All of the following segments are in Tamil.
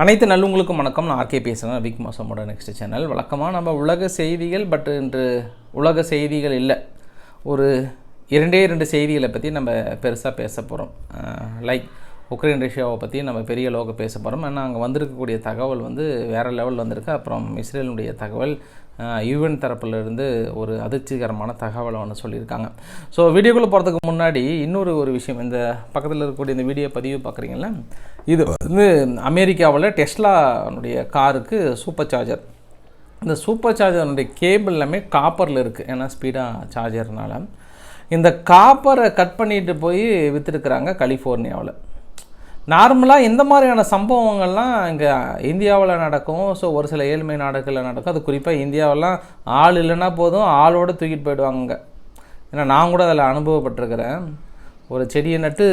அனைத்து நல்லவங்களுக்கும் வணக்கம். நான் ஆர்கே பேசுகிறேன் விக் மாசமோட நெக்ஸ்ட் சேனல் வழக்கமாக நம்ம உலக செய்திகள் பட் இன்று உலக செய்திகள் இல்லை. ஒரு இரண்டே இரண்டு செய்திகளை பற்றி நம்ம பெருசாக பேச போகிறோம் லைக் உக்ரைன் ரஷ்யாவை பற்றி நம்ம பெரிய அளவுக்கு பேச போகிறோம் ஏன்னா அங்கே வந்திருக்கக்கூடிய தகவல் வந்து வேறு லெவல் வந்திருக்கு. அப்புறம் இஸ்ரேலுடைய தகவல் யுஎன் தரப்பிலிருந்து ஒரு அதிர்ச்சிகரமான தகவலை ஒன்று சொல்லியிருக்காங்க. ஸோ வீடியோக்குள்ளே போகிறதுக்கு முன்னாடி இன்னொரு ஒரு விஷயம். இந்த பக்கத்தில் இருக்கக்கூடிய இந்த வீடியோ பதிவு பார்க்குறீங்களா இது வந்து அமெரிக்காவில் டெஸ்லானுடைய காருக்கு சூப்பர் சார்ஜர். இந்த சூப்பர் சார்ஜருடைய கேபிள் எல்லாமே காப்பரில் இருக்குது ஏன்னா ஸ்பீடாக சார்ஜர்னால இந்த காப்பரை கட் பண்ணிட்டு போய் விற்றுருக்குறாங்க கலிஃபோர்னியாவில். நார்மலாக இந்த மாதிரியான சம்பவங்கள்லாம் இங்கே இந்தியாவில் நடக்கும். ஸோ ஒரு சில ஏழ்மை நாடுகளில் நடக்கும். அது குறிப்பாக இந்தியாவெல்லாம் ஆள் இல்லைன்னா போதும் ஆளோடு தூக்கிட்டு போயிடுவாங்க ஏன்னா நான் கூட அதில் அனுபவப்பட்டிருக்கிறேன். ஒரு செடியை நட்டு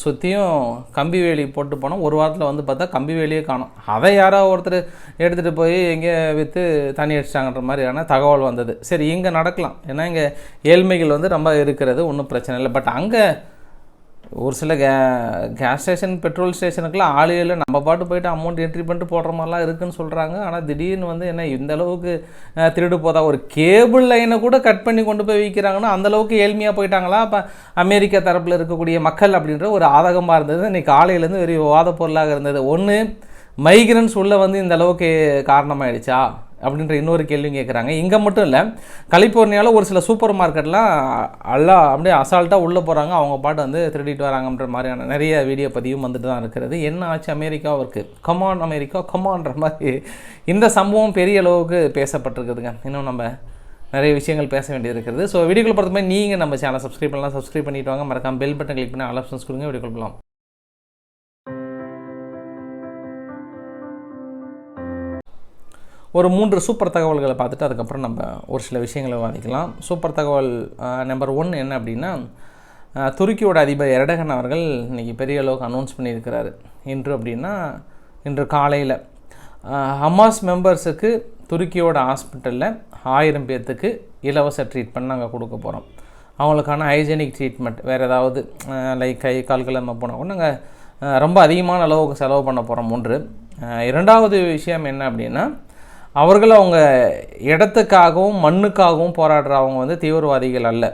சுற்றியும் கம்பி வேலி போட்டு போனோம். ஒரு வாரத்தில் வந்து பார்த்தா கம்பி வேலியே காணும். அதை யாரோ ஒருத்தர் எடுத்துகிட்டு போய் எங்கே விற்று தண்ணி அடிச்சிட்டாங்கன்ற மாதிரியான தகவல் வந்தது. சரி இங்கே நடக்கலாம். ஏன்னா இங்கே ஏழ்மைகள் வந்து ரொம்ப இருக்கிறது ஒன்றும் பிரச்சனை இல்லை. பட் அங்கே ஒரு சில கே கேஸ் ஸ்டேஷன் பெட்ரோல் ஸ்டேஷனுக்குலாம் ஆளே இல்லை நம்ம பாட்டு போயிட்டு அமௌண்ட் என்ட்ரி பண்ணிட்டு போடுற மாதிரிலாம் இருக்குன்னு சொல்கிறாங்க ஆனால் திடீர்னு வந்து என்ன இந்த அளவுக்கு திருடு போதா? ஒரு கேபிள் லைனை கூட கட் பண்ணி கொண்டு போய் விற்கிறாங்கன்னா அந்தளவுக்கு ஏழ்மையாக போயிட்டாங்களா? அப்போ அமெரிக்கா தரப்பில் இருக்கக்கூடிய மக்கள் அப்படின்ற ஒரு ஆதகமாக இருந்தது. இன்னைக்கு காலையிலேருந்து வெறும் விவாத பொருளாக இருந்தது. ஒன்று மைக்ரன்ஸ் உள்ளே வந்து இந்த அளவுக்கு காரணமாயிடுச்சா? அப்படின்ற இன்னொரு கேள்வியும் கேட்குறாங்க இங்கே மட்டும் இல்லை கலிஃபோர்னியாவில் ஒரு சில சூப்பர் மார்க்கெட்லாம் எல்லாம் அப்படியே அசால்ட்டாக உள்ளே போகிறாங்க அவங்க பாட்டு வந்து திருடிட்டு வராங்கன்ற மாதிரியான நிறைய வீடியோ பதிவும் வந்துட்டு தான் இருக்கிறது. என்ன ஆச்சு அமெரிக்காவிற்கு? கமான் அமெரிக்கா கமான்ற மாதிரி இந்த சம்பவம் பெரிய அளவுக்கு பேசப்பட்டிருக்குதுங்க. இன்னும் நம்ம நிறைய விஷயங்கள் பேச வேண்டியது ஸோ வீடியோக்கள் பொறுத்த மாதிரி நீங்கள் நம்ம சேனல் சப்ஸ்கிரைப் பண்ணலாம். சப்ஸ்கிரைப் பண்ணிட்டு வாங்க. மறக்காம பெல் பட்டன் கிளிக் பண்ணி ஆல் ஆப்ஷன்ஸ் கொடுங்க. வீடியோ போகலாம் ஒரு மூன்று சூப்பர் தகவல்களை பார்த்துட்டு அதுக்கப்புறம் நம்ம ஒரு சில விஷயங்களை வாதிக்கலாம். சூப்பர் தகவல் நம்பர் ஒன் என்ன அப்படின்னா துருக்கியோட அதிபர் எரடகன் அவர்கள் இன்றைக்கி பெரிய அளவுக்கு அனௌன்ஸ் பண்ணியிருக்கிறாரு. இன்று அப்படின்னா இன்று காலையில். ஹமாஸ் மெம்பர்ஸுக்கு துருக்கியோட ஹாஸ்பிட்டலில் ஆயிரம் பேர்த்துக்கு இலவச ட்ரீட்மெண்ட் நாங்கள் கொடுக்க போகிறோம் அவங்களுக்கான ஹைஜெனிக் ட்ரீட்மெண்ட் வேறு ஏதாவது லைக் கை கால்கள் நம்ம போனால் கூட நாங்கள் ரொம்ப அதிகமான அளவுக்கு செலவு பண்ண போகிறோம் ஒன்று இரண்டாவது விஷயம் என்ன அப்படின்னா அவர்கள் அவங்க இடத்துக்காகவும் மண்ணுக்காகவும் போராடுற அவங்க வந்து தீவிரவாதிகள் அல்ல.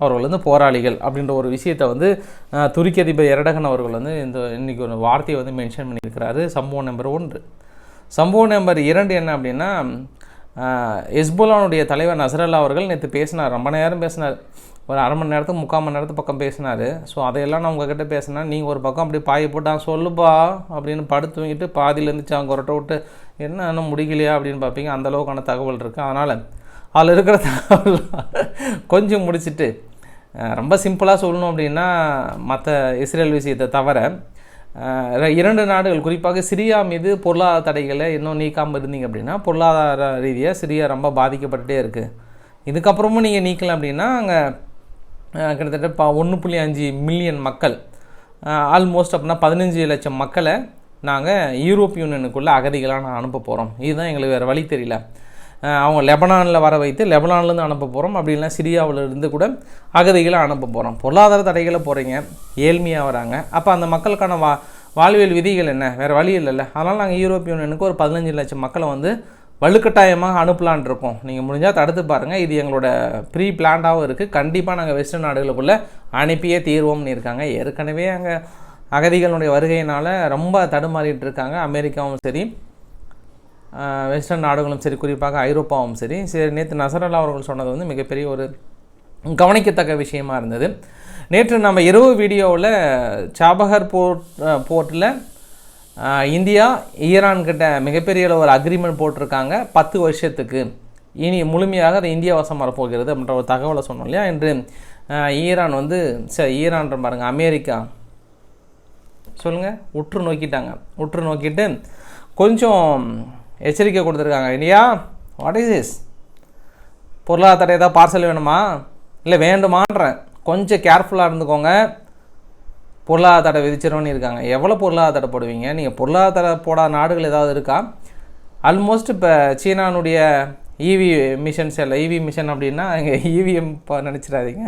அவர்கள் வந்து போராளிகள் அப்படின்ற ஒரு விஷயத்தை வந்து துருக்கி அதிபர் எரடகன் அவர்கள் வந்து இந்த இன்றைக்கி ஒரு வார்த்தையை வந்து மென்ஷன் பண்ணியிருக்கிறாரு. சம்பவம் நம்பர் ஒன்று. சம்பவம் நம்பர் இரண்டு என்ன அப்படின்னா எஸ்போலானுடைய தலைவர் நசரல்லா அவர்கள் நேற்று பேசினார். ரொம்ப நேரம் பேசினார். ஒரு அரை மணி நேரத்துக்கு முக்கால் மணி நேரத்து பக்கம் பேசினார். ஸோ அதையெல்லாம் நான் உங்ககிட்ட பேசினா நீங்கள் ஒரு பக்கம் அப்படி பாயை போட்டான் சொல்லுப்பா அப்படின்னு படுத்து தூங்கிட்டு பாதியில் இருந்துச்சு அவங்க உரட்ட விட்டு என்ன இன்னும் முடிக்கலையா அப்படின்னு பார்ப்பீங்க. அந்தளவுக்கான தகவல் இருக்குது அதனால் அதில் இருக்கிற தகவல் கொஞ்சம் முடிச்சிட்டு ரொம்ப சிம்பிளாக சொல்லணும் அப்படின்னா மற்ற இஸ்ரேல் விஷயத்தை தவிர இரண்டு நாடுகள் குறிப்பாக சிரியா மீது பொருளாதார தடைகளை இன்னும் நீக்காமல் இருந்தீங்க அப்படின்னா பொருளாதார ரீதியாக சிரியா ரொம்ப பாதிக்கப்பட்டுட்டே இருக்குது இதுக்கப்புறமும் நீங்கள் நீக்கலாம் அப்படின்னா அங்கே கிட்டத்தட்ட ப ஒன்று புள்ளி அஞ்சு மில்லியன் மக்கள் ஆல்மோஸ்ட் அப்படின்னா பதினஞ்சு லட்சம் மக்களை நாங்கள் யூரோப் யூனியனுக்குள்ளே அகதிகளாக நான் அனுப்ப போகிறோம் இதுதான் எங்களுக்கு வேறு வழி தெரியல. அவங்க லெபனானில் வர வைத்து லெபனான்லேருந்து அனுப்ப போகிறோம் அப்படி இல்லைனா சிரியாவில் இருந்து கூட அகதிகளை அனுப்ப போகிறோம் பொருளாதார தடைகளை போகிறீங்க ஏழ்மையாக வராங்க. அப்போ அந்த மக்களுக்கான வா வாழ்வியல் விதிகள் என்ன? வேறு வழி இல்லைல்ல. அதனால் நாங்கள் யூரோப் யூனியனுக்கு ஒரு பதினஞ்சு லட்சம் மக்களை வந்து வலுக்கட்டாயமாக அனுப்பலான் இருக்கோம். நீங்கள் முடிஞ்சால் தடுத்து பாருங்கள் இது எங்களோட ப்ரீ பிளான்டாகவும் இருக்குது கண்டிப்பாக நாங்கள் வெஸ்டர்ன் நாடுகளுக்குள்ளே அனுப்பியே தீர்வோம்னு இருக்காங்க. ஏற்கனவே அங்கே அகதிகளுடைய வருகையினால் ரொம்ப தடுமாறிட்டு இருக்காங்க. அமெரிக்காவும் சரி வெஸ்டர்ன் நாடுகளும் சரி குறிப்பாக ஐரோப்பாவும் சரி. சரி நேற்று நசரல்லா அவர்கள் சொன்னது வந்து மிகப்பெரிய ஒரு கவனிக்கத்தக்க விஷயமா இருந்தது. நேற்று நம்ம இரவு வீடியோவில் சாபகர் போர்ட் போர்ட்டில் இந்தியா ஈரான்கிட்ட மிகப்பெரிய ஒரு அக்ரிமெண்ட் போட்டிருக்காங்க. பத்து வருஷத்துக்கு. இனி முழுமையாக அது இந்தியா வசம் வரப்போகிறது அப்படின்ற ஒரு தகவலை சொன்னோம் இல்லையா? இன்று ஈரான் வந்து ச ஈரான்ற பாருங்கள் அமெரிக்கா சொல்லுங்கள் உற்று நோக்கிட்டாங்க. உற்று நோக்கிட்டு கொஞ்சம் எச்சரிக்கை கொடுத்துருக்காங்க. இனியா வாட் இஸ் திஸ் பொருளாதார ஏதாவது பார்சல் வேணுமா? இல்லை வேண்டுமான்றேன். கொஞ்சம் கேர்ஃபுல்லாக இருந்துக்கோங்க. பொருளாதார தடை இருக்காங்க. எவ்வளோ பொருளாதார போடுவீங்க? நீங்கள் பொருளாதார போடாத நாடுகள் ஏதாவது இருக்கா? ஆல்மோஸ்ட் இப்போ சீனானுடைய இவி மிஷன்ஸ் இல்லை இவி மிஷன் அப்படின்னா அங்கே இவிஎம் நினச்சிடாதீங்க.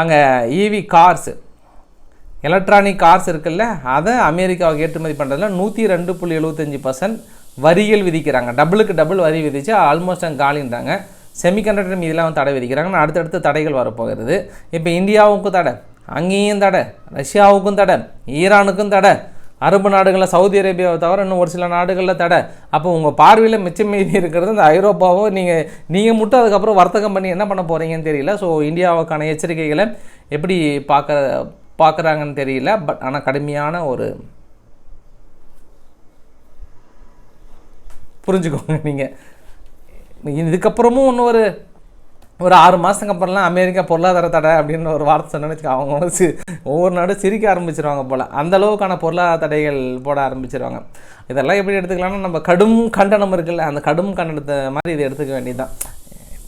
அங்கே இவி கார்ஸ் எலக்ட்ரானிக் கார்ஸ் இருக்குல்ல அதை அமெரிக்காவுக்கு ஏற்றுமதி பண்ணுறதுல நூற்றி ரெண்டு புள்ளி எழுபத்தஞ்சி பர்சன்ட் வரிகள் விதிக்கிறாங்க. டபுளுக்கு டபுள் வரி விதித்து ஆல்மோஸ்ட் அங்கே காலின்றாங்க. செமிகண்டக்டர் மீதெல்லாம் தடை விதிக்கிறாங்க. அடுத்தடுத்து தடைகள் வரப்போகிறது. இப்போ இந்தியாவுக்கும் தடை அங்கேயும் தடை ரஷ்யாவுக்கும் தடை ஈரானுக்கும் தடை அரபு நாடுகளில் சவுதி அரேபியாவை தவிர இன்னும் ஒரு சில நாடுகளில் தடை. அப்போ உங்கள் பார்வையில் மிச்சம் மீதி இருக்கிறது இந்த ஐரோப்பாவோ நீங்கள் நீங்கள் மட்டும் அதுக்கப்புறம் வர்த்தகம் பண்ணி என்ன பண்ண போகிறீங்கன்னு தெரியல. ஸோ இந்தியாவுக்கான எச்சரிக்கைகளை எப்படி பார்க்க பார்க்குறாங்கன்னு தெரியல பட் ஆனால் கடுமையான ஒரு புரிஞ்சுக்கோங்க நீங்கள் இதுக்கப்புறமும் இன்னும் ஒரு ஒரு ஆறு மாதத்துக்கு அப்புறம்லாம் அமெரிக்கா பொருளாதார தடை அப்படின்னு ஒரு வார்த்தை சொன்னேன்னு அவங்க வந்து சி ஒவ்வொரு நாடும் சிரிக்க ஆரம்பிச்சிருவாங்க போல். அந்த அளவுக்கான பொருளாதார தடைகள் போட ஆரம்பிச்சிருவாங்க. இதெல்லாம் எப்படி எடுத்துக்கலாம்னா நம்ம கடும் கண்டனம் இருக்குல்ல அந்த கடும் கண்டனத்தை மாதிரி இதை எடுத்துக்க வேண்டியதுதான்.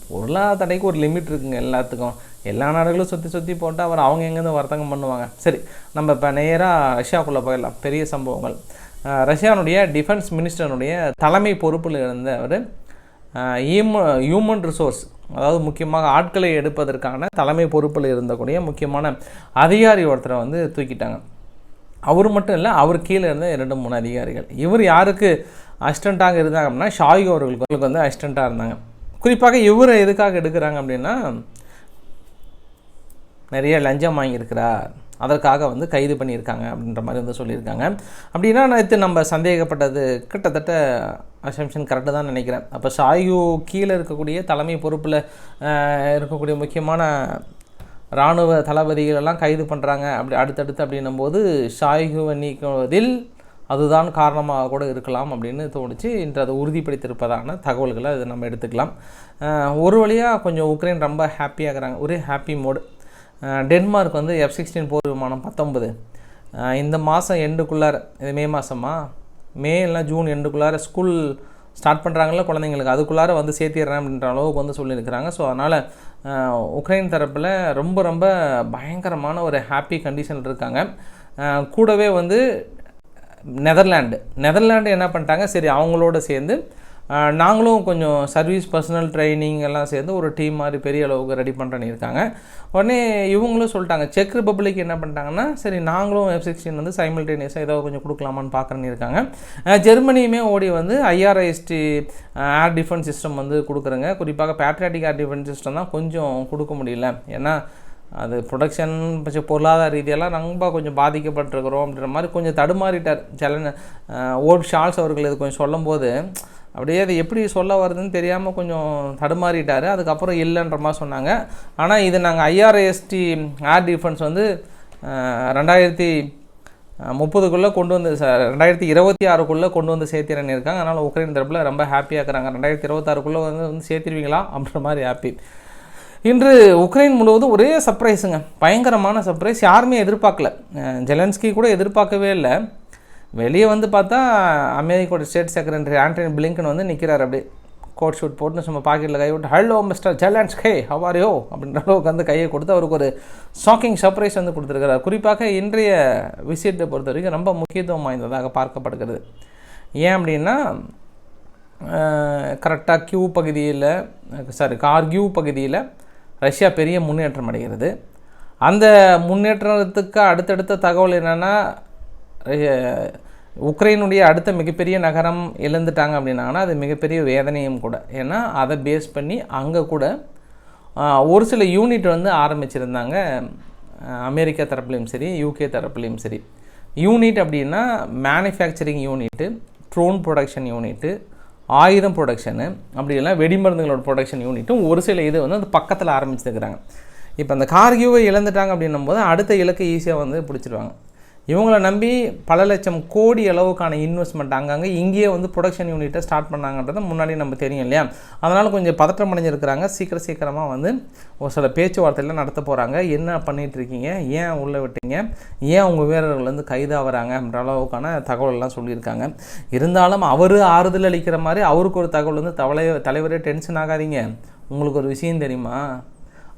பொருளாதார தடைக்கு ஒரு லிமிட் இருக்குங்க எல்லாத்துக்கும். எல்லா நாடுகளும் சுற்றி சுற்றி போட்டால் அவர் அவங்க எங்கேருந்து வர்த்தகம் பண்ணுவாங்க. சரி நம்ம இப்போ நேராக ரஷ்யாவுக்குள்ளே போயிடலாம். பெரிய சம்பவங்கள். ரஷ்யாவுடைய டிஃபென்ஸ் மினிஸ்டருடைய தலைமை பொறுப்பில் இருந்த அவர் ஹியூமன் ரிசோர்ஸ் அதாவது முக்கியமாக ஆட்களை எடுப்பதற்கான தலைமை பொறுப்பில் இருந்தக்கூடிய முக்கியமான அதிகாரி ஒருத்தரை வந்து தூக்கிட்டாங்க. அவர் மட்டும் இல்லை அவர் கீழே இருந்த இரண்டு மூணு அதிகாரிகள். இவர் யாருக்கு அசிஸ்டண்ட்டாக இருந்தாங்க அப்படின்னா ஷாயு அவர்களுக்கு வந்து அசிஸ்டண்ட்டாக இருந்தாங்க. குறிப்பாக இவரை எதுக்காக எடுக்கிறாங்க அப்படின்னா நிறைய லஞ்சம் வாங்கியிருக்கிறார். அதற்காக வந்து கைது பண்ணியிருக்காங்க அப்படின்ற மாதிரி வந்து சொல்லியிருக்காங்க. அப்படின்னா நேற்று நம்ம சந்தேகப்பட்டது கிட்டத்தட்ட அசம்ஷன் கரெக்டு தான் நினைக்கிறேன். அப்போ சாயு கீழே இருக்கக்கூடிய தலைமை பொறுப்பில் இருக்கக்கூடிய முக்கியமான இராணுவ தளபதிகளெல்லாம் கைது பண்ணுறாங்க அப்படி அடுத்தடுத்து அப்படின்னும் போது ஷாயுவை நீக்குவதில் அதுதான் காரணமாக கூட இருக்கலாம் அப்படின்னு தோணுச்சு. இன்று அதை உறுதிப்படுத்தியிருப்பதான தகவல்களை அதை நம்ம எடுத்துக்கலாம். ஒரு வழியாக கொஞ்சம் உக்ரைன் ரொம்ப ஹாப்பியாகிறாங்க ஒரே ஹாப்பி மோடு டென்மார்க் வந்து எஃப் சிக்ஸ்டீன் போர் விமானம் பத்தொம்பது இந்த மாதம் எண்டுக்குள்ளார இது மே மாதமா மே இல்லை ஜூன் எண்டுக்குள்ளார ஸ்கூல் ஸ்டார்ட் பண்ணுறாங்களா குழந்தைங்களுக்கு. அதுக்குள்ளார வந்து சேர்த்திடுறேன் அப்படின்ற அளவுக்கு வந்து சொல்லியிருக்கிறாங்க. ஸோ அதனால் உக்ரைன் தரப்பில் ரொம்ப ரொம்ப பயங்கரமான ஒரு ஹாப்பி கண்டிஷன் இருக்காங்க. கூடவே வந்து நெதர்லாண்டு. நெதர்லாண்டு என்ன பண்ணிட்டாங்க? சரி அவங்களோட சேர்ந்து நாங்களும் கொஞ்சம் சர்வீஸ் பர்சனல் ட்ரைனிங் எல்லாம் சேர்ந்து ஒரு டீம் மாதிரி பெரிய அளவுக்கு ரெடி பண்ணுறேன்னு இருக்காங்க. உடனே இவங்களும் சொல்லிட்டாங்க. செக் ரிப்பப்ளிக் என்ன பண்ணிட்டாங்கன்னா சரி நாங்களும் எஃப் சிக்ஸ்டீன் வந்து சைமில்டேனியஸாக ஏதோ கொஞ்சம் கொடுக்கலாமான்னு பார்க்குறேன்னு இருக்காங்க. ஜெர்மனியுமே ஓடி வந்து ஐஆர்ஐஎஸ்டி ஏர் டிஃபென்ஸ் சிஸ்டம் வந்து கொடுக்குறங்க. குறிப்பாக பேட்ரியாட்டிக் ஏர் டிஃபென்ஸ் சிஸ்டம் தான் கொஞ்சம் கொடுக்க முடியல. ஏன்னா அது ப்ரொடக்ஷன் கொஞ்சம் பொருளாதார ரீதியெல்லாம் ரொம்ப கொஞ்சம் பாதிக்கப்பட்டிருக்கிறோம் அப்படின்ற மாதிரி கொஞ்சம் தடுமாறிட்டார். சில ஓட் ஷால்ஸ் அவர்கள் இது கொஞ்சம் சொல்லும்போது அப்படியே அது எப்படி சொல்ல வருதுன்னு தெரியாமல் கொஞ்சம் தடுமாறிட்டார். அதுக்கப்புறம் இல்லைன்ற மாதிரி சொன்னாங்க. ஆனால் இது நாங்கள் ஐஆர்எஸ்டி ஏர் டிஃபென்ஸ் வந்து ரெண்டாயிரத்தி முப்பதுக்குள்ளே கொண்டு வந்து ச ரெண்டாயிரத்தி இருபத்தி ஆறுக்குள்ளே கொண்டு வந்து சேர்த்திறன்னு இருக்காங்க. அதனால் உக்ரைன் தரப்பில் ரொம்ப ஹாப்பியாக இருக்கிறாங்க. ரெண்டாயிரத்தி இருபத்தாறுக்குள்ளே வந்து வந்து சேர்த்திருவீங்களா? அப்படின்ற மாதிரி ஹாப்பி இன்று உக்ரைன் முழுவதும் ஒரே சர்ப்ரைஸுங்க பயங்கரமான சர்ப்ரைஸ் யாருமே எதிர்பார்க்கல. ஜெலன்ஸ்கி கூட எதிர்பார்க்கவே இல்லை. வெளியே வந்து பார்த்தா அமெரிக்காவோட ஸ்டேட் செக்ரட்டரி ஆண்டனி பிளிங்கன் வந்து நிற்கிறார் அப்படியே. கோட் ஷூட் போட்டு சும்மா பாக்கெட்டில் கை விட்டு ஹலோ மிஸ்டர் ஜெலன்ஸ்கே ஹவாரியோ அப்படின்ற அளவுக்கு வந்து கையை கொடுத்து அவருக்கு ஒரு ஷாக்கிங் சர்ப்ரைஸ் வந்து கொடுத்துருக்கிறார். குறிப்பாக இன்றைய விசிட்டை பொறுத்த வரைக்கும் ரொம்ப முக்கியத்துவம் வாய்ந்ததாக பார்க்கப்படுகிறது. ஏன் அப்படின்னா கரெக்டாக கியூ பகுதியில் சாரி கார்கியூ பகுதியில் ரஷ்யா பெரிய முன்னேற்றம் அடைகிறது. அந்த முன்னேற்றத்துக்கு அடுத்தடுத்த தகவல் என்னென்னா உக்ரைனுடைய அடுத்த மிகப்பெரிய நகரம் இழந்துட்டாங்க அப்படின்னாங்கன்னா அது மிகப்பெரிய வேதனையும் கூட. ஏன்னா அதை பேஸ் பண்ணி அங்கே கூட ஒரு சில யூனிட் வந்து ஆரம்பிச்சிருந்தாங்க. அமெரிக்கா தரப்புலையும் சரி யூகே தரப்புலையும் சரி. யூனிட் அப்படின்னா manufacturing unit drone production unit ஆயுதம் ப்ரொடக்ஷனு அப்படி இல்லைனா வெடிமருந்துகளோட ப்ரொடக்ஷன் யூனிட்டும் ஒரு சில இது வந்து அந்த பக்கத்தில் ஆரம்பிச்சிருக்கிறாங்க. இப்போ அந்த கார்கியூவை இழந்துட்டாங்க அப்படின்னும் போது அடுத்த இலக்கு ஈஸியாக வந்து பிடிச்சிருவாங்க. இவங்களை நம்பி பல லட்சம் கோடி அளவுக்கான இன்வெஸ்ட்மெண்ட் அங்கங்கே இங்கேயே வந்து ப்ரொடக்ஷன் யூனிட்டை ஸ்டார்ட் பண்ணாங்கன்றது முன்னாடி நம்ம தெரியும் இல்லையா? அதனால் கொஞ்சம் பதற்றம் அடைஞ்சிருக்கிறாங்க. சீக்கிரம் சீக்கிரமாக வந்து ஒரு சில பேச்சுவார்த்தையெல்லாம் நடத்த போகிறாங்க என்ன பண்ணிகிட்ருக்கீங்க ஏன் உள்ளே விட்டீங்க? ஏன் உங்கள் வீரர்கள் வந்து கைதாகிறாங்க அப்படின்ற அளவுக்கான தகவலெல்லாம் சொல்லியிருக்காங்க. இருந்தாலும் அவர் ஆறுதல் அளிக்கிற மாதிரி அவருக்கு ஒரு தகவல் வந்து தவளை தலைவரே டென்ஷன் ஆகாதீங்க. உங்களுக்கு ஒரு விஷயம் தெரியுமா?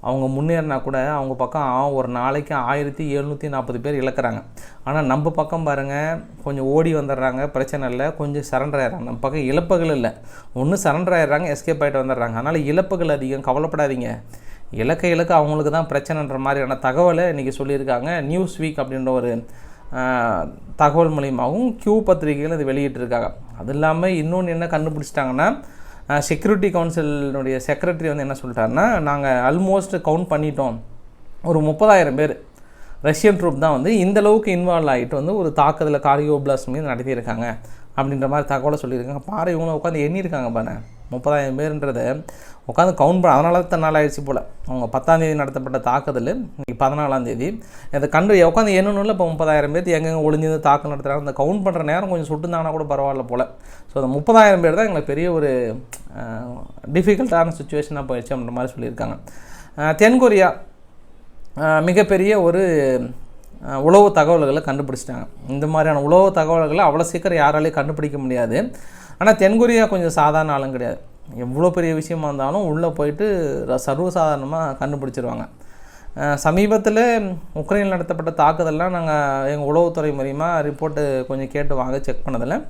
அவங்க முன்னேறினா கூட அவங்க பக்கம் ஒரு நாளைக்கு ஆயிரத்தி எழுநூற்றி நாற்பது பேர் இழக்கிறாங்க. ஆனால் நம்ம பக்கம் பாருங்கள் கொஞ்சம் ஓடி வந்துடுறாங்க பிரச்சனை இல்லை கொஞ்சம் சரண்டர் ஆயிடுறாங்க. நம்ம பக்கம் இழப்புகள் இல்லை. ஒன்று சரண்டர் ஆயிடுறாங்க எஸ்கேப் ஆகிட்டு வந்துடுறாங்க. அதனால் இழப்புகள் அதிகம் கவலைப்படாதீங்க. இலக்க இலக்க அவங்களுக்கு தான் பிரச்சனைன்ற மாதிரியான தகவலை இன்றைக்கி சொல்லியிருக்காங்க. நியூஸ் வீக் அப்படின்ற ஒரு தகவல் மூலியமாகவும் கியூ பத்திரிகைகள் இது வெளியிட்டிருக்காங்க. அது இல்லாமல் இன்னொன்று என்ன கண்டுபிடிச்சிட்டாங்கன்னா செக்யூரிட்டி கவுன்சிலினுடைய செக்ரட்டரி வந்து என்ன சொல்லிட்டாருன்னா நாங்கள் ஆல்மோஸ்ட் கவுண்ட் பண்ணிட்டோம். ஒரு முப்பதாயிரம் பேர். ரஷ்யன் ட்ரூப் தான் வந்து இந்தளவுக்கு இன்வால்வ் ஆகிட்டு வந்து ஒரு தாக்குதலில் காரியோ பிளாஸ்ட் மீது நடத்தியிருக்காங்க. அப்படின்ற மாதிரி தகவலை சொல்லியிருக்காங்க. பாரு இவங்களும் உட்காந்து எண்ணியிருக்காங்க பாரு முப்பதாயிரம் பேருன்றது உட்காந்து கவுண்ட் பண்ண அதனால தான் நாள் ஆயிடுச்சு போல். அவங்க பத்தாம் தேதி நடத்தப்பட்ட தாக்குதல் இன்னைக்கு பதினாலாம் தேதி. அதை கண்டு உட்காந்து எண்ணணும்ல இப்போ முப்பதாயிரம் பேர் எங்கெங்கே ஒளிஞ்சிருந்து தாக்கல் நடத்துகிறாங்க அந்த கவுண்ட் பண்ணுற நேரம் கொஞ்சம் சுட்டுந்தாங்கன்னா கூட பரவாயில்ல போல். ஸோ அந்த முப்பதாயிரம் பேர் தான் எங்களுக்கு பெரிய ஒரு டிஃபிகல்ட்டான சுச்சுவேஷனாக போயிடுச்சு அப்படின்ற மாதிரி சொல்லியிருக்காங்க. தென்கொரியா மிகப்பெரிய ஒரு உளவு தகவல்களை கண்டுபிடிச்சிட்டாங்க. இந்த மாதிரியான உளவு தகவல்களை அவ்வளோ சீக்கிரம் யாராலையும் கண்டுபிடிக்க முடியாது. ஆனால் தென்கொரியா கொஞ்சம் சாதாரண ஆளும் கிடையாது. எவ்வளோ பெரிய விஷயமா இருந்தாலும் உள்ளே போயிட்டு ர- சர்வசாதாரணமாக கண்டுபிடிச்சிருவாங்க. சமீபத்தில் உக்ரைனில் நடத்தப்பட்ட தாக்குதல்லாம் நாங்கள் எங்கள் உளவுத்துறை மூலிமா ரிப்போர்ட்டு கொஞ்சம் கேட்டு வாங்க செக் பண்ணதில்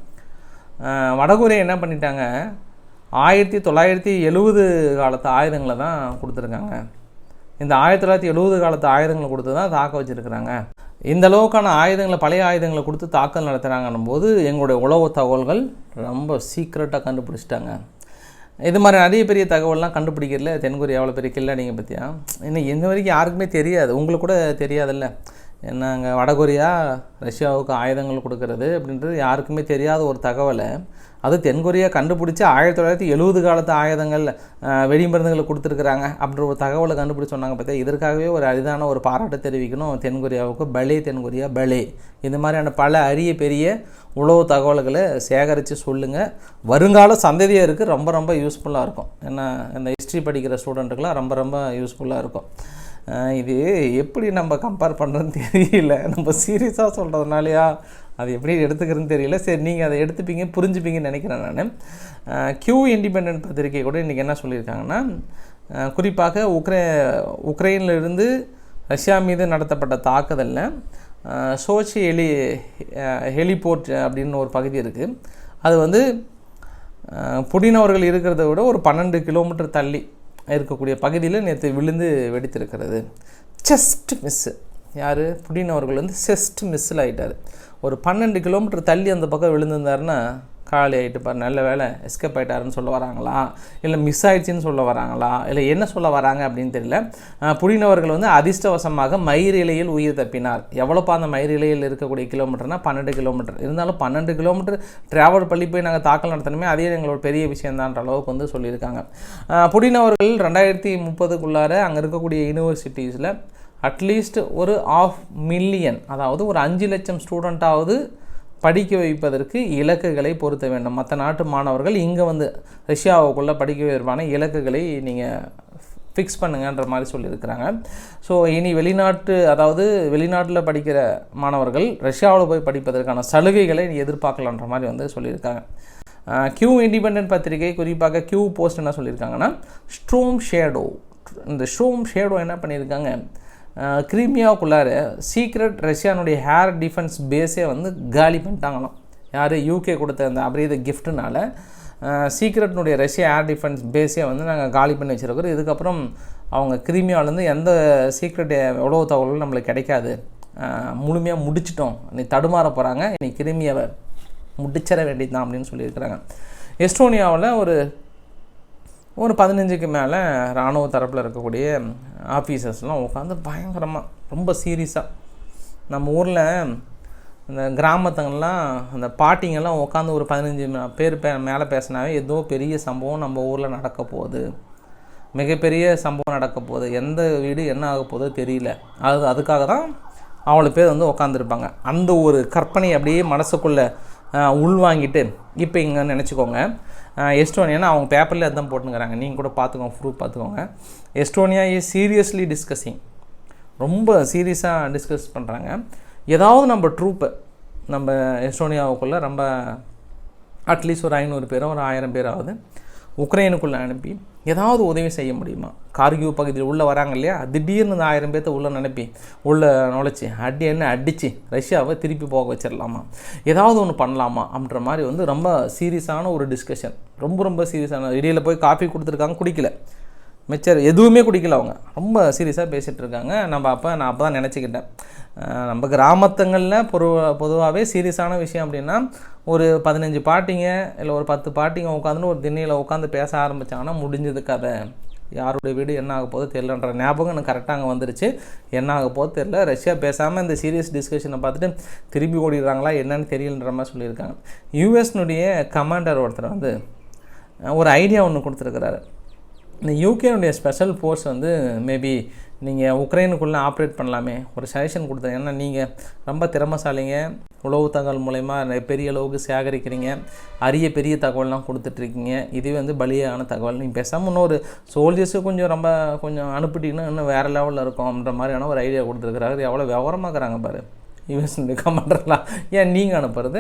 வடகொரியா என்ன பண்ணிட்டாங்க? ஆயிரத்தி தொள்ளாயிரத்தி எழுபது காலத்து ஆயுதங்களை தான் கொடுத்துருக்காங்க. இந்த ஆயிரத்தி தொள்ளாயிரத்தி எழுபது காலத்து ஆயுதங்களை கொடுத்து தான் தாக்க வச்சுருக்கிறாங்க. இந்த அளவுக்கான ஆயுதங்களை பழைய ஆயுதங்களை கொடுத்து தாக்கல் நடத்துகிறாங்கன்னும் போது எங்களுடைய உளவு தகவல்கள் ரொம்ப சீக்ரெட்டாக கண்டுபிடிச்சிட்டாங்க. இது மாதிரி நிறைய பெரிய தகவல்லாம் கண்டுபிடிக்கிறதுல தென்கொரியா எவ்வளோ பெரிய கில்லாடிங்க பற்றியா இன்னும் இன்ன வரைக்கும் யாருக்குமே தெரியாது. உங்களுக்கு கூட தெரியாதுல்ல? என்னங்க வடகொரியா ரஷ்யாவுக்கு ஆயுதங்கள் கொடுக்கறது அப்படின்றது யாருக்குமே தெரியாத ஒரு தகவலை அது தென்கொரியா கண்டுபிடிச்சி ஆயிரத்தி தொள்ளாயிரத்தி எழுபது காலத்து ஆயுதங்கள் வெடிமருந்துகளை கொடுத்துருக்குறாங்க அப்படின்ற ஒரு தகவலை கண்டுபிடிச்சி சொன்னாங்க பார்த்தா இதற்காகவே ஒரு அரிதான ஒரு பாராட்டு தெரிவிக்கணும் தென்கொரியாவுக்கு. பலே தென்கொரியா பலே. இந்த மாதிரியான பல அரிய பெரிய உளவு தகவல்களை சேகரித்து சொல்லுங்கள் வருங்கால சந்ததியருக்கு ரொம்ப ரொம்ப யூஸ்ஃபுல்லாக இருக்கும். ஏன்னா இந்த ஹிஸ்ட்ரி படிக்கிற ஸ்டூடெண்ட்டுக்கெலாம் ரொம்ப ரொம்ப யூஸ்ஃபுல்லாக இருக்கும். இது எப்படி நம்ம கம்பேர் பண்ணுறதுன்னு தெரியல. நம்ம சீரியஸாக சொல்கிறதுனாலயா அது எப்படி எடுத்துக்கிறதுன்னு தெரியல. சரி நீங்கள் அதை எடுத்துப்பீங்க புரிஞ்சுப்பீங்கன்னு நினைக்கிறேன் நான். கியூ இண்டிபெண்ட் பத்திரிகை கூட இன்றைக்கி என்ன சொல்லியிருக்காங்கன்னா குறிப்பாக உக்ரை உக்ரைனில் இருந்து ரஷ்யா மீது நடத்தப்பட்ட தாக்குதலில் சோச்சி ஹெலி ஹெலிபோர்ட் அப்படின்னு ஒரு பகுதி இருக்குது அது வந்து அஹ் புடின் அவர்கள் இருக்கிறத விட ஒரு பன்னெண்டு கிலோமீட்டர் தள்ளி இருக்கக்கூடிய பகுதியில் நேற்று விழுந்து வெடித்திருக்கிறது. ஜஸ்ட் மிஸ்ஸு யார்? புடின் அவர்கள் வந்து செஸ்ட் மிஸ்ஸில் ஆகிட்டார் ஒரு பன்னெண்டு கிலோமீட்டர் தள்ளி அந்த பக்கம் விழுந்திருந்தாருன்னா காலி ஆகிட்டு பாரு நல்ல வேலை எஸ்கேப் ஆகிட்டாருன்னு சொல்ல வராங்களா? இல்லை மிஸ் ஆயிடுச்சுன்னு சொல்ல வராங்களா? இல்லை என்ன சொல்ல வராங்க? அப்படின்னு தெரியல. புடினவர்கள் வந்து அதிர்ஷ்டவசமாக மயிர் இலையில் உயிர் தப்பினார். எவ்வளோப்பா அந்த மயிர் இலையில் இருக்கக்கூடிய கிலோமீட்டர்னா பன்னெண்டு கிலோமீட்டர். இருந்தாலும் பன்னெண்டு கிலோமீட்டர் ட்ராவல் பள்ளி போய் நாங்கள் தாக்கல் நடத்தணுமே அதே எங்களோட பெரிய விஷயம்தான்ற அளவுக்கு வந்து சொல்லியிருக்காங்க. புடினவர்கள் ரெண்டாயிரத்தி முப்பதுக்குள்ளார அங்கே இருக்கக்கூடிய யூனிவர்சிட்டிஸில் அட்லீஸ்ட் ஒரு ஆஃப் மில்லியன் அதாவது ஒரு அஞ்சு லட்சம் ஸ்டூடெண்ட்டாவது படிக்க வைப்பதற்கு இலக்குகளை பொருத்த வேண்டும். மற்ற நாட்டு மாணவர்கள் இங்கே வந்து ரஷ்யாவுக்குள்ளே படிக்க வைப்பான இலக்குகளை நீங்கள் ஃபிக்ஸ் பண்ணுங்கன்ற மாதிரி சொல்லியிருக்கிறாங்க. ஸோ இனி வெளிநாட்டு அதாவது வெளிநாட்டில் படிக்கிற மாணவர்கள் ரஷ்யாவில் போய் படிப்பதற்கான சலுகைகளை நீ எதிர்பார்க்கலான்ற மாதிரி வந்து சொல்லியிருக்காங்க. கியூ இண்டிபெண்ட் பத்திரிகை குறிப்பாக கியூ போஸ்ட் என்ன சொல்லியிருக்காங்கன்னா ஸ்ட்ரோம் ஷேடோ இந்த ஸ்ட்ரோம் ஷேடோ என்ன பண்ணியிருக்காங்க? கிரீமியாவுக்குள்ளார சீக்ரெட் ரஷ்யானுடைய ஹேர் டிஃபென்ஸ் பேஸே வந்து காலி பண்ணிட்டாங்களாம். யார்? யூகே கொடுத்த அந்த அபரீத கிஃப்ட்னால சீக்ரெட்னுடைய ரஷ்யா ஏர் டிஃபென்ஸ் பேஸே வந்து நாங்கள் காலி பண்ணி வச்சுருக்கிறோம். இதுக்கப்புறம் அவங்க கிரிமியாவிலேருந்து எந்த சீக்ரெட் எவ்வளோ தகவலும் நம்மளுக்கு கிடைக்காது. முழுமையாக முடிச்சிட்டோம். நீ தடுமாற போகிறாங்க நீ கிருமியாவை முடிச்சிட வேண்டியதுதான் அப்படின்னு சொல்லியிருக்கிறாங்க. எஸ்டோனியாவில் ஒரு ஒரு பதினஞ்சுக்கு மேலே இராணுவ தரப்பில் இருக்கக்கூடிய ஆஃபீஸர்ஸ்லாம் உட்காந்து பயங்கரமாக ரொம்ப சீரியஸாக நம்ம ஊரில் இந்த கிராமத்துங்கள்லாம் அந்த பாட்டிங்கெல்லாம் உட்காந்து ஒரு பதினஞ்சு பேர் பே மேலே பேசினாவே ஏதோ பெரிய சம்பவம் நம்ம ஊரில் நடக்க போகுது. மிகப்பெரிய சம்பவம் நடக்க போகுது. எந்த வீடு என்ன ஆக போதோ தெரியல. அது அதுக்காக தான் அவ்வளோ பேர் வந்து உட்காந்துருப்பாங்க அந்த ஒரு கற்பனை அப்படியே மனசுக்குள்ளே உள்வாங்கிட்டு இப்போ இங்கே நினச்சிக்கோங்க. எஸ்டோனியானா அவங்க பேப்பரில் தான் போட்டுங்கிறாங்க நீங்கள் கூட பார்த்துக்கோங்க ப்ரூஃப் பார்த்துக்கோங்க. எஸ்டோனியா இஸ் சீரியஸ்லி டிஸ்கஸிங் ரொம்ப சீரியஸாக டிஸ்கஸ் பண்ணுறாங்க ஏதாவது நம்ம ட்ரூப்பு நம்ம எஸ்டோனியாவுக்குள்ளே ரொம்ப அட்லீஸ்ட் ஒரு ஐநூறு பேரோ ஒரு ஆயிரம் பேராவது உக்ரைனுக்குள்ளே அனுப்பி ஏதாவது உதவி செய்ய முடியுமா? கார்கியூ பகுதியில் உள்ளே வராங்க இல்லையா? திடீர்னு இந்த ஆயிரம் பேர்த்த உள்ளே அனுப்பி உள்ளே நுழைச்சி அடி என்ன அடித்து ரஷ்யாவை திருப்பி போக வச்சிடலாமா? ஏதாவது ஒன்று பண்ணலாமா? அப்படின்ற மாதிரி வந்து ரொம்ப சீரியஸான ஒரு டிஸ்கஷன் ரொம்ப ரொம்ப சீரியஸான. இடையில் போய் காஃபி கொடுத்துருக்காங்க குடிக்கல. மிச்சர் எதுவுமே குடிக்கல அவங்க. ரொம்ப சீரியஸாக பேசிகிட்டு இருக்காங்க. நம்ம அப்போ நான் அப்போ தான் நினச்சிக்கிட்டேன் நம்ம கிராமத்துங்களில் பொது பொதுவாகவே சீரியஸான விஷயம் அப்படின்னா ஒரு பதினஞ்சு பாட்டிங்க இல்லை ஒரு பத்து பாட்டிங்க உட்காந்துன்னு ஒரு திண்ணையில் உட்காந்து பேச ஆரம்பித்தாங்கன்னா முடிஞ்சது கதை. யாருடைய வீடு என்ன ஆக போதோ தெரிலன்ற ஞாபகம் எனக்கு கரெக்டாக அங்கே வந்துருச்சு. என்ன ஆக போதோ தெரில ரஷ்யா பேசாமல் இந்த சீரியஸ் டிஸ்கஷனை பார்த்துட்டு திரும்பி ஓடிடுறாங்களா என்னன்னு தெரியலன்ற மாதிரி சொல்லியிருக்காங்க. யூஎஸ்னுடைய கமாண்டர் ஒருத்தர் வந்து ஒரு ஐடியா ஒன்று கொடுத்துருக்குறாரு. இந்த யூகேனுடைய ஸ்பெஷல் ஃபோர்ஸ் வந்து மேபி நீங்கள் உக்ரைனுக்குள்ளே ஆப்ரேட் பண்ணலாமே. ஒரு சஜஷன் கொடுத்தேன். ஏன்னா நீங்கள் ரொம்ப திறமசாலிங்க. உளவு தகவல் மூலயமா பெரிய அளவுக்கு சேகரிக்கிறீங்க. அரிய பெரிய தகவல்லாம் கொடுத்துட்ருக்கீங்க. இதுவே வந்து பலியான தகவல். நீங்கள் பேசாமல் இன்னொரு சோல்ஜர்ஸு கொஞ்சம் ரொம்ப கொஞ்சம் அனுப்பிட்டீங்கன்னா இன்னும் வேறு லெவலில் இருக்கும்ன்ற மாதிரியான ஒரு ஐடியா கொடுத்துருக்குறாரு. எவ்வளோ விவரமாக்குறாங்க பாரு. யூஎஸ் கமாண்டர்லாம் ஏன் நீங்கள் அனுப்புறது?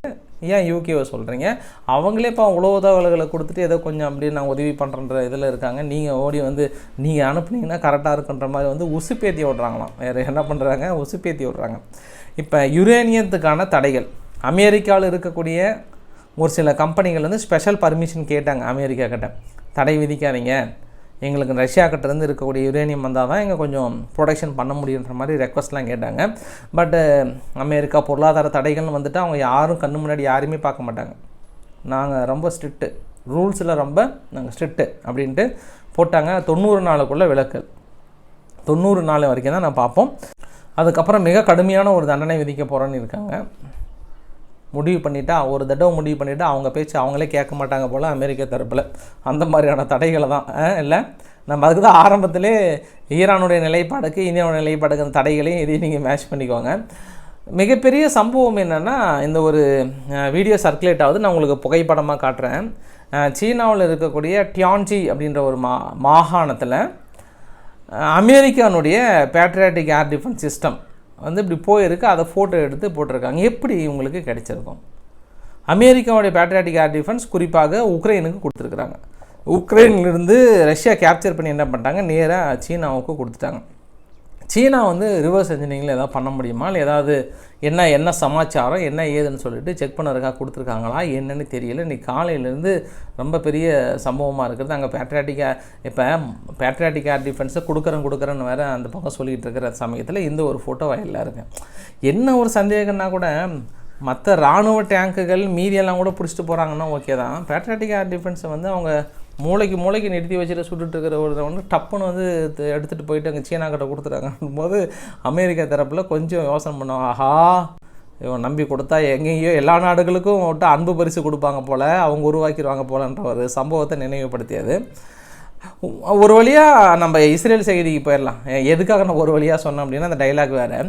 ஏன் யூகேவை சொல்கிறீங்க அவங்களே இப்போ உழவு தகவல்களை கொடுத்துட்டு ஏதோ கொஞ்சம் அப்படியே நான் உதவி பண்ணுறன்ற இதில் இருக்காங்க. நீங்கள் ஓடி வந்து நீங்கள் அனுப்புனீங்கன்னா கரெக்டாக இருக்குன்ற மாதிரி வந்து உசுப்பேத்தி விட்றாங்களாம் வேறு என்ன பண்ணுறாங்க உசுப்பேத்தி விட்றாங்க இப்போ யுரேனியத்துக்கான தடைகள். அமெரிக்காவில் இருக்கக்கூடிய ஒரு சில கம்பெனிகள் வந்து ஸ்பெஷல் பர்மிஷன் கேட்டாங்க அமெரிக்கா கிட்ட. தடை விதிக்காதீங்க. எங்களுக்கு ரஷ்யா கிட்டேருந்து இருக்கக்கூடிய யுரேனியம் வந்தால் தான் எங்கள் கொஞ்சம் ப்ரொடக்ஷன் பண்ண முடியுன்ற மாதிரி ரெக்வஸ்ட்லாம் கேட்டாங்க. பட்டு அமெரிக்கா பொருளாதார தடைகள்னு வந்துட்டு அவங்க யாரும் கண்ணு முன்னாடி யாருமே பார்க்க மாட்டாங்க. நாங்கள் ரொம்ப ஸ்ட்ரிக்ட்டு ரூல்ஸில் ரொம்ப நாங்கள் ஸ்ட்ரிக்ட்டு அப்படின்ட்டு போட்டாங்க. தொண்ணூறு நாளுக்குள்ளே விலக்கல். தொண்ணூறு நாள் வரைக்கும் தான் நான் பார்ப்போம். அதுக்கப்புறம் மிக கடுமையான ஒரு தண்டனை விதிக்க போகிறோன்னு இருக்காங்க. முடிவு பண்ணிட்டா ஒரு தடவை முடிவு பண்ணிவிட்டு அவங்க பேச்சு அவங்களே கேட்க மாட்டாங்க போல் அமெரிக்க தரப்பில். அந்த மாதிரியான தடைகளை தான். இல்லை? நம்ம அதுக்கு தான் ஆரம்பத்திலே ஈரானுடைய நிலைப்பாடுக்கு இந்தியாவுடைய நிலைப்பாடுக்கு அந்த தடைகளையும் இதையும் நீங்கள் மேட்ச் பண்ணிக்கோங்க. மிகப்பெரிய சம்பவம் என்னென்னா இந்த ஒரு வீடியோ சர்க்குலேட் ஆகுது. நான் உங்களுக்கு புகைப்படமாக காட்டுறேன். சீனாவில் இருக்கக்கூடிய டியான்ஜி அப்படின்ற ஒரு மா மாகாணத்தில் அமெரிக்கானுடைய பேட்ரியாட்டிக் ஏர் டிஃபென்ஸ் சிஸ்டம் வந்து இப்படி போயிருக்கு அதை ஃபோட்டோ எடுத்து போட்டிருக்காங்க. எப்படி உங்களுக்கு கிடைச்சிருக்கும்? அமெரிக்காவுடைய பேட்ரியாட்டிக் ஏர் டிஃபென்ஸ் குறிப்பாக உக்ரைனுக்கு கொடுத்துருக்குறாங்க. உக்ரைன்லேருந்து ரஷ்யா கேப்சர் பண்ணி என்ன பண்ணிட்டாங்க? நேராக சீனாவுக்கு கொடுத்துட்டாங்க. சீனா வந்து ரிவர்ஸ் இன்ஜினியரிங்கில் ஏதாவது பண்ண முடியுமா? இல்லை ஏதாவது என்ன என்ன சமாச்சாரம் என்ன ஏதுன்னு சொல்லிட்டு செக் பண்ணறதுக்காக கொடுத்துருக்காங்களா? என்னன்னு தெரியல. இன்னைக்கு காலையிலேருந்து ரொம்ப பெரிய சம்பவமாக இருக்கிறது அங்கே பேட்ரியாட்டிக்கா இப்போ பேட்ரியாட்டிக் ஏர் டிஃபென்ஸை கொடுக்குறேன் கொடுக்குறேன்னு வேறு அந்த பக்கம் சொல்லிகிட்டு இருக்கிற சமயத்தில் இந்த ஒரு ஃபோட்டோ வயலில் இருக்கு. என்ன ஒரு சந்தேகம்னா கூட மற்ற இராணுவ டேங்குகள் மீதியெல்லாம் கூட பிடிச்சிட்டு போகிறாங்கன்னா ஓகே தான். பேட்ரியாட்டிக் ஏர் டிஃபென்ஸை வந்து அவங்க மூளைக்கு மூளைக்கு நிறுத்தி வச்சுட்டு சுட்டுட்டு இருக்கிற ஒருத்தர் வந்து டப்புன்னு வந்து எடுத்துகிட்டு போயிட்டு அங்கே சீனா கிட்ட கொடுத்துட்டாங்கன்னும் போது அமெரிக்கா தரப்பில் கொஞ்சம் யோசனை பண்ணுவோம் ஆஹா இவன் நம்பி கொடுத்தா எங்கேயோ எல்லா நாடுகளுக்கும் விட்டு அன்பு பரிசு கொடுப்பாங்க போல் அவங்க உருவாக்கிடுவாங்க போலன்ற ஒரு சம்பவத்தை நினைவுபடுத்தியது. ஒரு வழியாக நம்ம இஸ்ரேல் செய்திக்கு போயிடலாம். எதுக்காக நான் ஒரு வழியாக சொன்னேன் அப்படின்னா அந்த டைலாக் வேறு.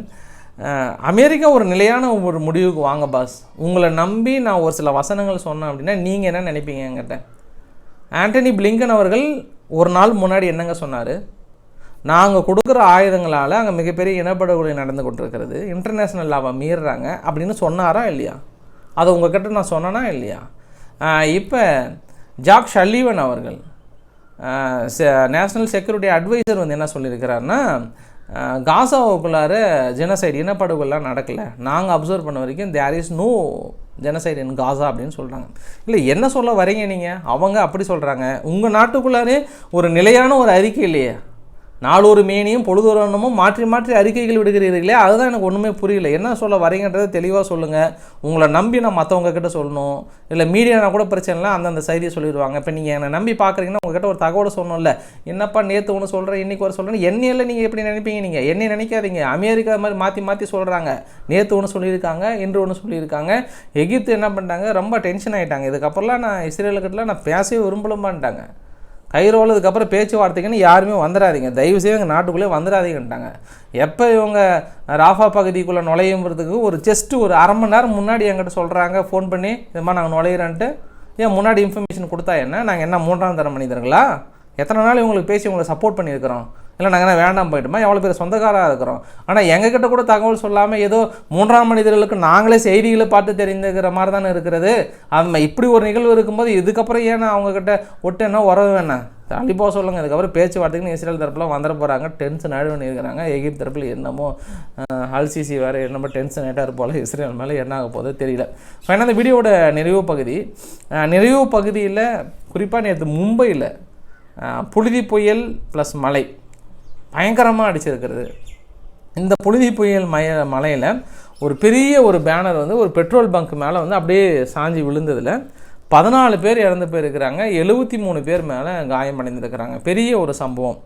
அமெரிக்கா ஒரு நிலையான ஒரு முடிவுக்கு வாங்க பாஸ் உங்களை நம்பி நான் ஒரு சில வசனங்கள் சொன்னேன் அப்படின்னா நீங்கள் என்ன நினைப்பீங்க என்கிட்ட? ஆண்டனி பிளிங்கன் அவர்கள் ஒரு நாள் முன்னாடி என்னங்க சொன்னார்? நாங்கள் கொடுக்குற ஆயுதங்களால் அங்கே மிகப்பெரிய இனப்படுகொலை நடந்து கொண்டிருக்கிறது. இன்டர்நேஷ்னல் லாவை மீறுறாங்க. அப்படின்னு சொன்னாரா இல்லையா? அதை உங்ககிட்ட நான் சொன்னனா இல்லையா? இப்போ ஜாக் ஷல்லீவன் அவர்கள் நேஷ்னல் செக்யூரிட்டி அட்வைசர் வந்து என்ன சொல்லியிருக்கிறாருன்னா அஹ், காசாவுக்குள்ளார ஜெனசைடு இனப்படுகொலாம் நடக்கலை. நாங்கள் அப்சர்வ் பண்ண வரைக்கும் there is no genocide in Gaza அப்படின்னு சொல்கிறாங்க இல்லை என்ன சொல்ல வரீங்க நீங்கள் அவங்க அப்படி சொல்கிறாங்க உங்கள் நாட்டுக்குள்ளாரே ஒரு நிலையான ஒரு அறிக்கை இல்லையே. நாளொரு மேனியும் பொழுதொருவனமும் மாற்றி மாற்றி அறிக்கைகள் விடுகிறீர்களே அதுதான் எனக்கு ஒன்றுமே புரியல. என்ன சொல்ல வரீங்கன்றதை தெளிவாக சொல்லுங்கள் உங்களை நம்பி நான் மற்றவங்க கிட்ட சொல்லணும். இல்லை மீடியானா கூட பிரச்சனை இல்லை அந்தந்த செய்தியை சொல்லிடுவாங்க. இப்போ நீங்கள் என்னை நம்பி பார்க்குறீங்கன்னா உங்ககிட்ட ஒரு தகவலை சொன்னோம்ல என்னப்பா நேற்று ஒன்று சொல்கிறேன் இன்றைக்கி ஒரு சொல்கிறேன் என்னையில் நீங்கள் எப்படி நினைப்பீங்க நீங்கள் என்னை நினைக்காதீங்க. அமெரிக்கா மாதிரி மாற்றி மாற்றி சொல்கிறாங்க நேற்று ஒன்று சொல்லியிருக்காங்க இன்று ஒன்று சொல்லியிருக்காங்க. எகிப்து என்ன பண்ணிட்டாங்க? ரொம்ப டென்ஷன் ஆகிட்டாங்க இதுக்கப்புறம்லாம் நான் இஸ்ரேலுக்கிட்டலாம் நான் பேசவே விரும்பலமான்ட்டாங்க கைரோவில் இதுக்கப்புறம் பேச்சுவார்த்தைக்குன்னு யாருமே வந்துடாதீங்க தயவு செய்து எங்கள் நாட்டுக்குள்ளே வந்துடாதீங்கன்ட்டாங்க எப்போ இவங்க ராஃபா பகுதிக்குள்ளே நுழையுங்கிறதுக்கு ஒரு ஜஸ்ட் ஒரு அரை மணி நேரம் முன்னாடி என்கிட்ட சொல்கிறாங்க ஃபோன் பண்ணி இது மாதிரி நாங்கள் நுழையிறேன்ட்டு ஏன் முன்னாடி இன்ஃபர்மேஷன் கொடுத்தா என்ன? நாங்கள் என்ன மூன்றாம் தர மனிதர்களா? எத்தனை நாள் இவங்களுக்கு பேசி உங்களை சப்போர்ட் பண்ணியிருக்கிறோம்? இல்லை நாங்கள் என்ன வேண்டாம் போயிட்டுமா? எவ்வளோ பேர் சொந்தக்காராக இருக்கிறோம்? ஆனால் எங்ககிட்ட கூட தகவல் சொல்லாமல் ஏதோ மூன்றாம் மனிதர்களுக்கு நாங்களே செய்திகளை பார்த்து தெரிந்துக்கிற மாதிரி தானே இருக்கிறது. அது இப்படி ஒரு நிகழ்வு இருக்கும்போது இதுக்கப்புறம் ஏன்னா அவங்கக்கிட்ட ஒட்டு என்ன உறவு வேணாம் தள்ளி போக சொல்லுங்கள் இதுக்கப்புறம் பேச்சுவார்த்தைக்குன்னு இஸ்ரேல் தரப்புலாம் வந்துட போகிறாங்க டென்ஷன் ஆகிடு பண்ணியிருக்கிறாங்க எகிப்து தரப்பில் என்னமோ அல்சிசி வேறு என்னமோ டென்ஷன் ஆகிட்டார் போல் இஸ்ரேல் மேலே என்ன ஆக போதோ தெரியல. ஃபைனல் அந்த வீடியோட நிறைவு பகுதி நிறைவு பகுதியில் குறிப்பாக நேற்று மும்பையில் புழுதி புயல் ப்ளஸ் மழை. பயங்கரமாக அடிச்சிருக்கிறது. இந்த புழுதி புயல் மய மலையில் ஒரு பெரிய ஒரு பேனர் வந்து ஒரு பெட்ரோல் பங்க் மேலே வந்து அப்படியே சாஞ்சி விழுந்ததில் பதினாலு பேர் இறந்து போயிருக்கிறாங்க. எழுபத்தி மூணு பேர் மேலே காயமடைந்திருக்கிறாங்க. பெரிய ஒரு சம்பவம்.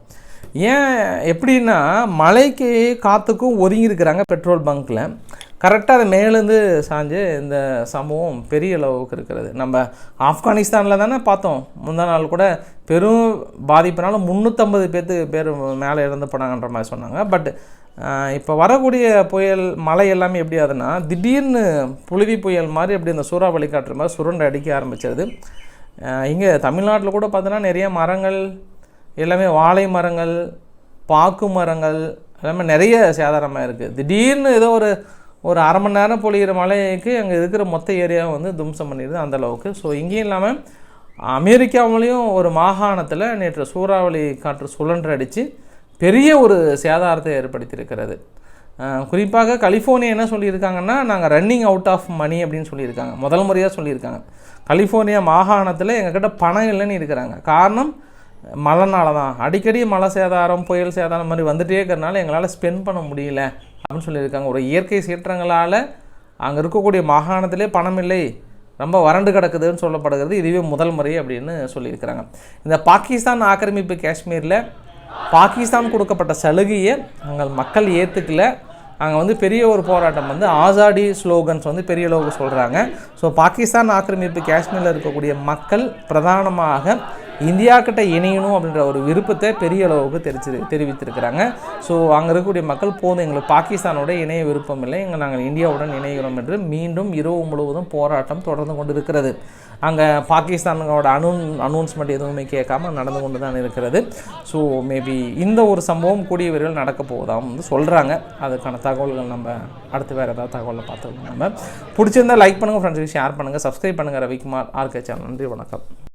ஏன் எப்படின்னா மலைக்கு காற்றுக்கும் ஒதுங்கியிருக்கிறாங்க பெட்ரோல் பங்க்கில் கரெக்டாக அது மேலேருந்து சாஞ்சு இந்த சம்பவம் பெரிய அளவுக்கு இருக்கிறது. நம்ம ஆப்கானிஸ்தானில் தானே பார்த்தோம். முந்தா நாள் கூட பெரும் பாதிப்புனால முந்நூற்றம்பது பேர்த்து பேர் மேலே இறந்து போனாங்கன்ற மாதிரி சொன்னாங்க. பட் இப்போ வரக்கூடிய புயல் மழை எல்லாமே எப்படி ஆகுதுன்னா திடீர்னு புழுதி புயல் மாதிரி அப்படி இந்த சூறாவளி காற்று மாதிரி சுருண்டை அடிக்க ஆரம்பிச்சிருது. இங்கே தமிழ்நாட்டில் கூட பார்த்தோன்னா நிறைய மரங்கள் எல்லாமே வாழை மரங்கள் பாக்கு மரங்கள் எல்லாமே நிறைய சேதாரமாக இருக்குது திடீர்னு ஏதோ ஒரு ஒரு அரை மணி நேரம் பொழிகிற மழைக்கு அங்கே இருக்கிற மொத்த ஏரியாவை வந்து தும்சம் பண்ணிடுது அந்தளவுக்கு ஸோ இங்கேயும் இல்லாமல் அமெரிக்காவிலையும் ஒரு மாகாணத்தில் நேற்று சூறாவளி காற்று சுழன்று அடித்து பெரிய ஒரு சேதாரத்தை ஏற்படுத்தியிருக்கிறது. குறிப்பாக கலிஃபோர்னியா என்ன சொல்லியிருக்காங்கன்னா நாங்கள் ரன்னிங் அவுட் ஆஃப் மணி அப்படின்னு சொல்லியிருக்காங்க. முதல் முறையாக சொல்லியிருக்காங்க. கலிஃபோர்னியா மாகாணத்தில் எங்ககிட்ட பணம் இல்லைன்னு இருக்கிறாங்க. காரணம் மழைனால தான் அடிக்கடி மழை சேதாரம் புயல் சேதாரம் மாதிரி வந்துகிட்டே இருக்கிறனால எங்களால் ஸ்பெண்ட் பண்ண முடியல. அப்படின்னு சொல்லியிருக்காங்க. ஒரு இயற்கை சீற்றங்களால் அங்கே இருக்கக்கூடிய மாகாணத்திலே பணம் இல்லை ரொம்ப வறண்டு கிடக்குதுன்னு சொல்லப்படுகிறது. இதுவே முதல் முறை அப்படின்னு சொல்லியிருக்கிறாங்க. இந்த பாகிஸ்தான் ஆக்கிரமிப்பு காஷ்மீரில் பாகிஸ்தான் கொடுக்கப்பட்ட சலுகையை அங்கே மக்கள் ஏற்றுக்கல அங்கே வந்து பெரிய ஒரு போராட்டம் வந்து ஆசாடி ஸ்லோகன்ஸ் வந்து பெரிய அளவுக்கு சொல்கிறாங்க ஸோ பாகிஸ்தான் ஆக்கிரமிப்பு காஷ்மீரில் இருக்கக்கூடிய மக்கள் பிரதானமாக இந்தியா கிட்ட இணையணும் அப்படின்ற ஒரு விருப்பத்தை பெரிய அளவுக்கு தெரிச்சு தெரிவித்திருக்கிறாங்க. ஸோ அங்கே இருக்கக்கூடிய மக்கள் போதும். எங்களுக்கு பாகிஸ்தானோட இணைய விருப்பம் இல்லை. எங்கள் நாங்கள் இந்தியாவுடன் இணைகிறோம் என்று மீண்டும் இரவு முழுவதும் போராட்டம் தொடர்ந்து கொண்டு இருக்கிறது அங்கே பாகிஸ்தானோட அனௌ அனௌன்ஸ்மெண்ட் எதுவுமே கேட்காம நடந்து கொண்டு தான் இருக்கிறது. ஸோ மேபி இந்த ஒரு சம்பவம் கூடிய விரைவில் நடக்க போவதாகவும் வந்து சொல்கிறாங்க அதுக்கான தகவல்கள் நம்ம அடுத்து வேறு ஏதாவது தகவலை பார்த்துக்கலாம் நம்ம. பிடிச்சிருந்தா லைக் பண்ணுங்கள் ஃப்ரெண்ட்ஸுக்கு ஷேர் பண்ணுங்கள் சப்ஸ்கிரைப் பண்ணுங்கள் ரவிக்குமார் ஆர்கே சேனல் நன்றி வணக்கம்.